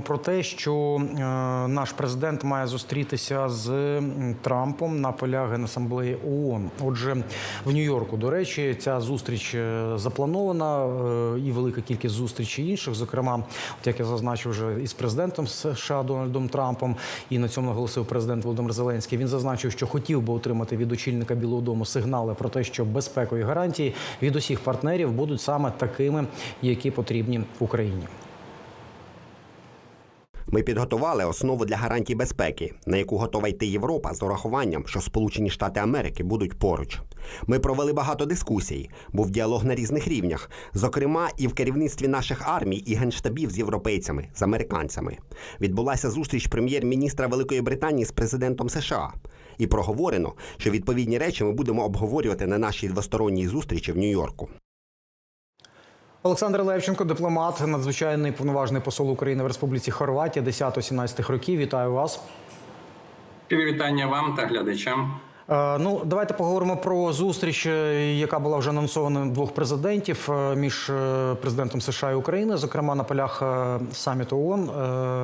Про те, що е, наш президент має зустрітися з Трампом на полях Генасамблеї ООН. Отже, в Нью-Йорку, до речі, ця зустріч е, запланована е, і велика кількість зустрічей інших. Зокрема, от як я зазначив вже із президентом США Дональдом Трампом, і на цьому наголосив президент Володимир Зеленський. Він зазначив, що хотів би отримати від очільника Білого Дому сигнали про те, що безпекові гарантії від усіх партнерів будуть саме такими, які потрібні Україні. Ми підготували основу для гарантій безпеки, на яку готова йти Європа з урахуванням, що Сполучені Штати Америки будуть поруч. Ми провели багато дискусій, був діалог на різних рівнях, зокрема і в керівництві наших армій і генштабів з європейцями, з американцями. Відбулася зустріч прем'єр-міністра Великої Британії з президентом США. І проговорено, що відповідні речі ми будемо обговорювати на нашій двосторонній зустрічі в Нью-Йорку. Олександр Левченко, дипломат, надзвичайний повноважний посол України в Республіці Хорватія 10-17 років. Вітаю вас. Вітання вам та глядачам. Е, Ну, давайте поговоримо про зустріч, е, яка була вже анонсована двох президентів е, між президентом США і України, зокрема на полях саміту ООН,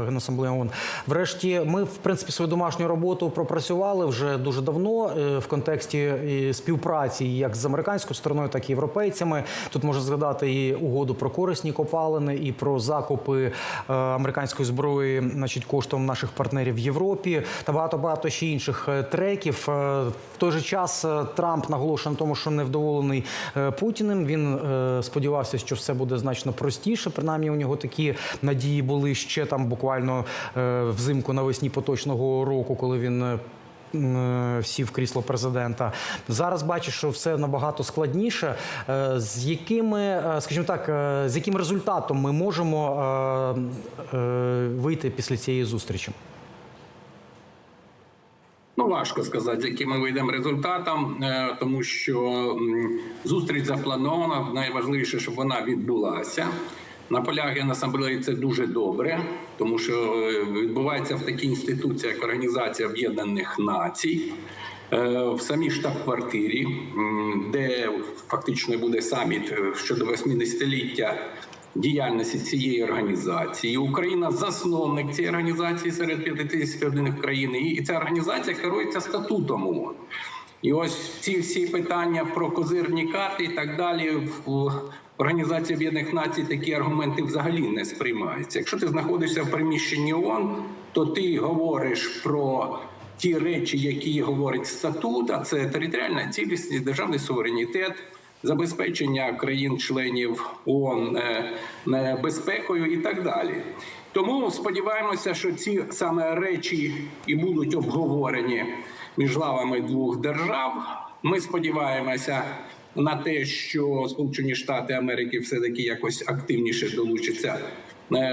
Генасамблеї ООН. Врешті, ми в принципі свою домашню роботу пропрацювали вже дуже давно в контексті співпраці як з американською стороною, так і європейцями. Тут можна згадати і угоду про корисні копалини, і про закупи американської зброї, значить, коштом наших партнерів в Європі та багато багато ще інших треків. В той же час е, Трамп наголошує на тому, що невдоволений е, Путіним. Він е, сподівався, що все буде значно простіше. Принаймні, у нього такі надії були ще там буквально взимку навесні поточного року, коли він. Сів крісло президента зараз бачиш, що все набагато складніше. З якими, скажімо так, з яким результатом ми можемо вийти після цієї зустрічі? Важко сказати, з яким ми вийдемо результатом, е, тому що зустріч запланована. Найважливіше, щоб вона відбулася. На полях Генасамблеї це дуже добре, тому що е, відбувається в такій інституції, як Організація Об'єднаних Націй. Е, В самій штаб-квартирі, де фактично буде саміт щодо 80-ліття діяльності цієї організації. Україна засновник цієї організації серед 51 країн, і ця організація керується статутом ООН. І ось ці всі питання про козирні карти і так далі в Організації Об'єднаних Націй такі аргументи взагалі не сприймаються. Якщо ти знаходишся в приміщенні ООН, то ти говориш про ті речі, які говорить статут, а це територіальна цілісність, державний суверенітет, забезпечення країн-членів ООН е, е, безпекою і так далі. Тому сподіваємося, що ці саме речі і будуть обговорені між лавами двох держав. Ми сподіваємося на те, що Сполучені Штати Америки все таки якось активніше долучаться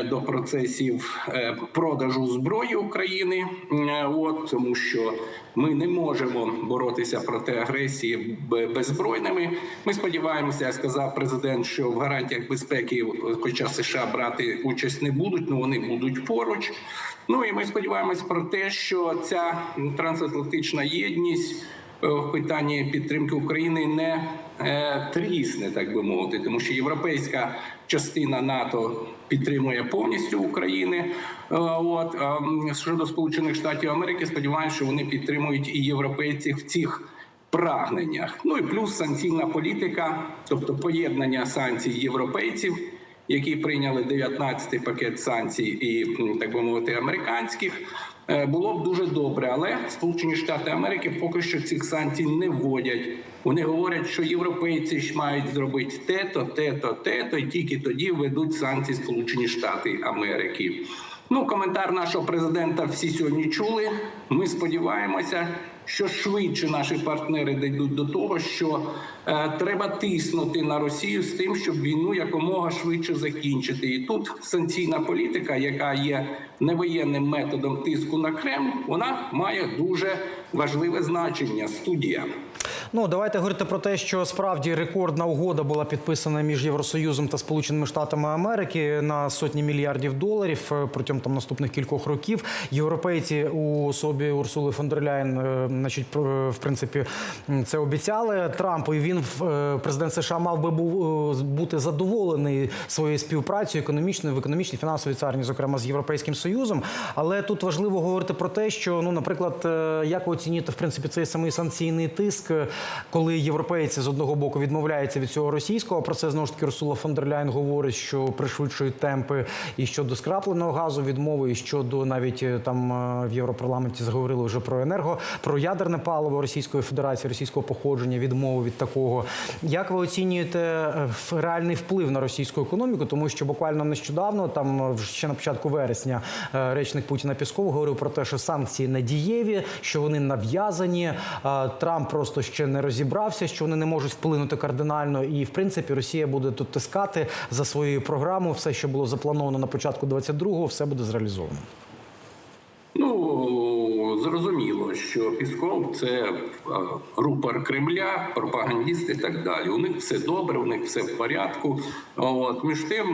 до процесів е, продажу зброї України. Е, От тому, що ми не можемо боротися проти агресії беззбройними. Ми сподіваємося, як сказав президент, що в гарантіях безпеки, хоча США брати участь не будуть, але вони будуть поруч. Ну і ми сподіваємось про те, що ця трансатлантична єдність е, в питанні підтримки України не е, трісне, так би мовити, тому що європейська частина НАТО підтримує повністю України. Е, От щодо Сполучених Штатів Америки, сподіваємося, що вони підтримують і європейців в цих прагненнях. Ну і плюс санкційна політика, тобто поєднання санкцій європейців. Які прийняли 19-й пакет санкцій, і так би мовити, американських, було б дуже добре, але Сполучені Штати Америки поки що цих санкцій не вводять. Вони говорять, що європейці ж мають зробити те-то, те-то, те-то, і тільки тоді введуть санкції Сполучені Штати Америки. Ну, коментар нашого президента всі сьогодні чули. Ми сподіваємося, що швидше наші партнери дійдуть до того, що е, треба тиснути на Росію з тим, щоб війну якомога швидше закінчити. І тут санкційна політика, яка є невоєнним методом тиску на Кремль, вона має дуже важливе значення. Студія. Ну давайте говорити про те, що справді рекордна угода була підписана між Євросоюзом та Сполученими Штатами Америки на сотні мільярдів доларів е, протягом там наступних кількох років. Європейці у особі Урсули фон дер Ляєн, е, значить, пр- в принципі, це обіцяли Трампу. І він е, президент США мав би був е, бути задоволений своєю співпрацею економічною в економічній фінансовій царні, зокрема з Європейським Союзом. Але тут важливо говорити про те, що ну, наприклад, е, як ви оцінюєте в принципі цей самий санкційний тиск, е, коли європейці з одного боку відмовляються від цього російського. Про це знову ж таки Урсула фон говорить, що пришвидшують темпи і щодо скрапленого газу відмови, і щодо навіть е, там е, в Європарламенті заговорили вже про енерго, про ядерне паливо Російської Федерації, російського походження, відмови від такого. Як ви оцінюєте е, реальний вплив на російську економіку? Тому що буквально нещодавно, там ще на початку вересня, речник Путіна Пісков говорив про те, що санкції не дієві, що вони нав'язані. Трамп просто ще не розібрався, що вони не можуть вплинути кардинально. І в принципі Росія буде тут тискати за своєю програмою. Все, що було заплановано на початку 22-го, все буде зреалізовано. Ну зрозуміло, що Пісков це рупор Кремля, пропагандіст і так далі. У них все добре, у них все в порядку. От між тим,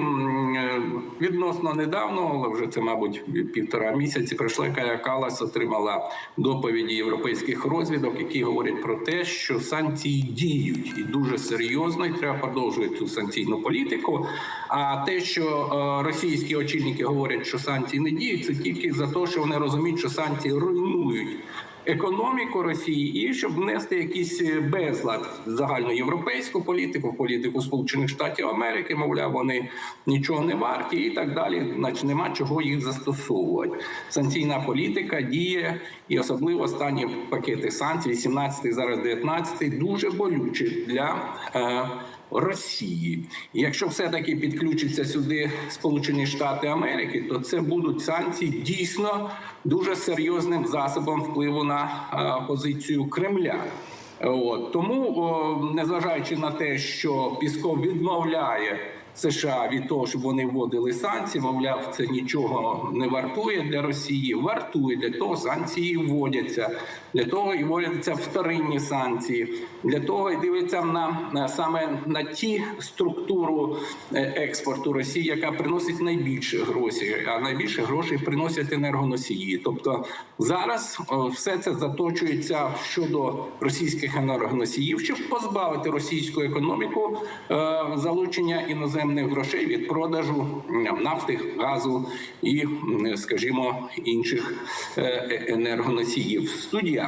е, відносно недавно, але вже це, мабуть, півтора місяці, пройшла Кая Калас отримала доповіді європейських розвідок, які говорять про те, що санкції діють і дуже серйозно, і треба продовжувати цю санкційну політику. А те, що е, російські очільники говорять, що санкції не діють, це тільки за те, що вони розуміють, що санкції руйнують. Економіку Росії і щоб внести якийсь е, безлад в загальноєвропейську політику, в політику Сполучених Штатів Америки, мовляв, вони нічого не варті і так далі. Значить, нема чого їх застосовувати. Санкційна політика діє, і особливо останні пакети санкцій, 18 зараз 19 дуже болючі для. Е, Росії, І якщо все-таки підключиться сюди Сполучені Штати Америки, то це будуть санкції дійсно дуже серйозним засобом впливу на е, позицію Кремля. От тому, незважаючи на те, що Пісков відмовляє США від того, щоб вони вводили санкції, мовляв, це нічого не вартує для Росії. Вартує для того, санкції вводяться, для того і вводяться вторинні санкції, для того і дивиться на, на саме на ті структуру е, експорту Росії, яка приносить найбільше грошей, а найбільше грошей приносять енергоносії. Тобто зараз все це заточується щодо російських енергоносіїв, щоб позбавити російську економіку е, залучення іноземних грошей від продажу нафти, газу і, скажімо, інших е, енергоносіїв. Студія.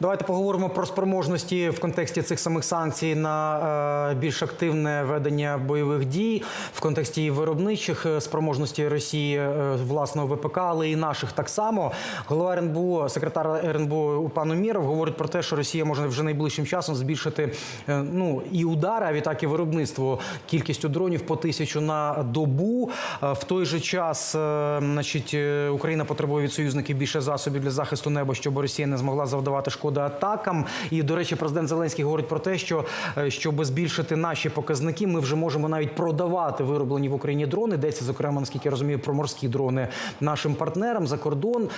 Давайте поговоримо про спроможності в контексті цих самих санкцій на е, більш активне ведення бойових дій в контексті виробничих е, спроможностей Росії е, власного ВПК, але і наших так само. Голова РНБО, секретар РНБО пан Уміров говорить про те, що Росія може вже найближчим часом збільшити ну і удари, а відтак і виробництво кількістю дронів по тисячу на добу. В той же час, е, значить, Україна потребує від союзників більше засобів для захисту неба, щоб Росія не змогла завдавати шкоди атакам. І до речі, президент Зеленський говорить про те, що е, щоб збільшити наші показники, ми вже можемо навіть продавати вироблені в Україні дрони. Йдеться, зокрема, наскільки я розумію, про морські дрони нашим партнерам за кордон.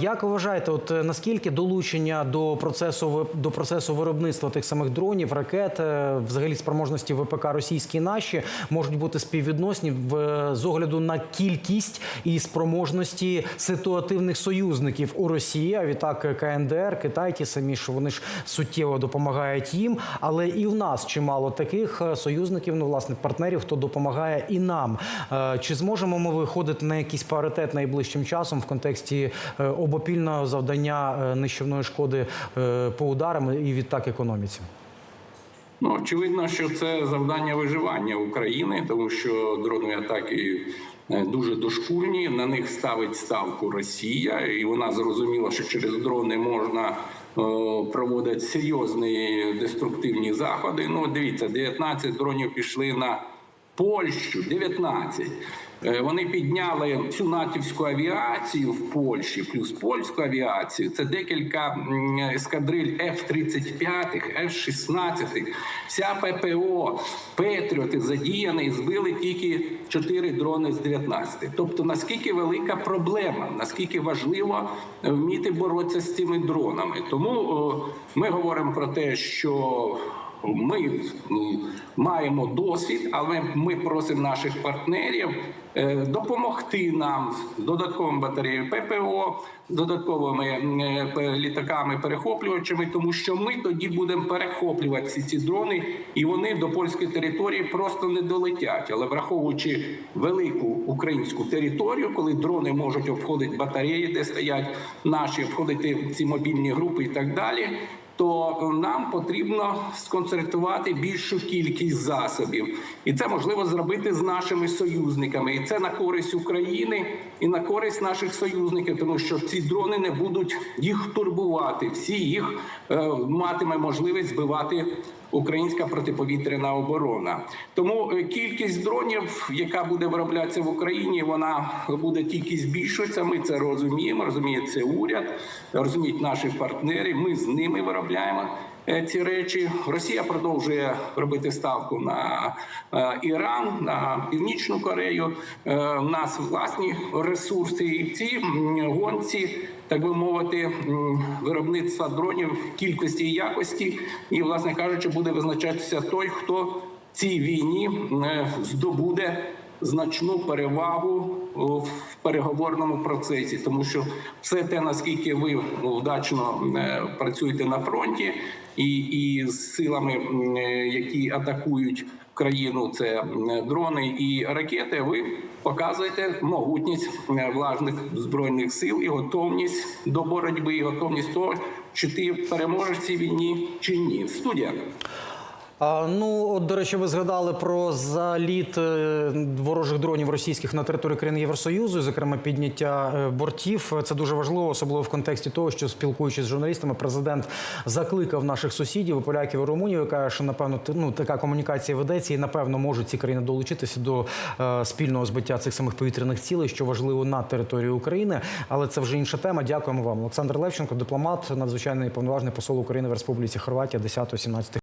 Як ви вважаєте, от е, наскільки долучення до процесу до процесу виробництва тих самих дронів, ракет, е, взагалі спроможності ВПК російські наші можуть бути співвідносні в з огляду на кількість і спроможності ситуативних союзників у Росії, а відтак КНДР, Китай, ті самі, що вони ж суттєво допомагають їм. Але і в нас чимало таких е, союзників, ну власне партнерів, хто допомагає і нам. Е, Чи зможемо ми виходити на якийсь паритет найближчим часом в контексті е, обопільного завдання нищівної шкоди по ударам і відтак економіці? Ну, очевидно, що це завдання виживання України, тому що дронові атаки дуже дошкульні. На них ставить ставку Росія, і вона зрозуміла, що через дрони можна е, проводити серйозні деструктивні заходи. Ну, дивіться, 19 дронів пішли на Польщу, 19. Е, Вони підняли всю натівську авіацію в Польщі, плюс польську авіацію. Це декілька ескадриль F-35, F-16, вся ППО, Петріоти задіяні збили тільки 4 дрони з 19. Тобто, наскільки велика проблема, наскільки важливо е, вміти боротися з цими дронами. Тому о, ми говоримо про те, що ми маємо досвід, але ми просимо наших партнерів е, допомогти нам з додатковими батареями ППО, з додатковими е, літаками, перехоплювачами, тому що ми тоді будемо перехоплювати всі ці дрони, і вони до польської території просто не долетять. Але враховуючи велику українську територію, коли дрони можуть обходити батареї, де стоять наші, обходити ці мобільні групи і так далі то нам потрібно сконцентрувати більшу кількість засобів, і це можливо зробити з нашими союзниками. І це на користь України і на користь наших союзників, тому що ці дрони не будуть їх турбувати. Всі їх е, матиме можливість збивати українська протиповітряна оборона. Тому е, кількість дронів, яка буде вироблятися в Україні, вона буде тільки збільшуватися. Ми це розуміємо. Розуміє це уряд, розуміють наші партнери. Ми з ними виробляємо. Е, Ці речі. Росія продовжує робити ставку на е, Іран, на Північну Корею. Е, У нас власні ресурси, і м, гонці, так би мовити, виробництва дронів кількості і якості, і, власне кажучи, буде визначатися той, хто в цій війні е, здобуде значну перевагу в переговорному процесі, тому що все те, наскільки ви ну, вдачно е, працюєте на фронті, і, і з силами, е, які атакують країну, це дрони і ракети, ви показуєте могутність е, влажних збройних сил і готовність до боротьби, і готовність того, чи ти переможеш цій війні чи ні. Студія. Ну, от, до речі, ви згадали про заліт е, ворожих дронів російських на територію країн Євросоюзу, зокрема, підняття е, бортів. Це дуже важливо, особливо в контексті того, що спілкуючись з журналістами, президент закликав наших сусідів, поляків і румунів, каже, що напевно ну, така комунікація ведеться, і напевно можуть ці країни долучитися до е, спільного збиття цих самих повітряних цілей, що важливо на території України. Але це вже інша тема. Дякуємо вам, Олександр Левченко, дипломат, надзвичайний повноважний посол України в Республіці Хорватія, 10-17